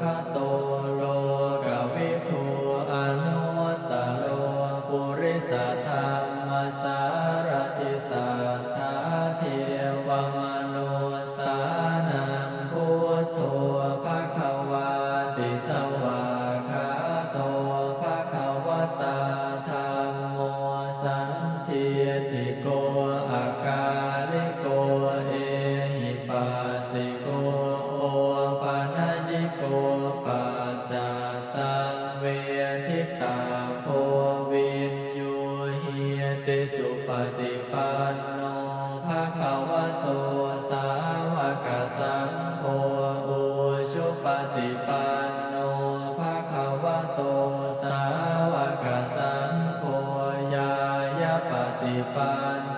คะโตโลกวิทูอนุตตโลปุริสธรรมสารทิสัทธาเทวมนุสานังพุทโธภะคะวาติสวาคาโตภะคะวตาธรรมโมสันทิทิโกอากาลิโกเอหิปัสสิโกโอปัญญิโก ตาโพวินโยเหียติสุปฏิปันโนภะคะวะโตสาวกสังโฆอุชุปฏิปันโนภะคะวะโตสาวกสังโฆยายาปฏิปันโน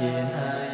หุ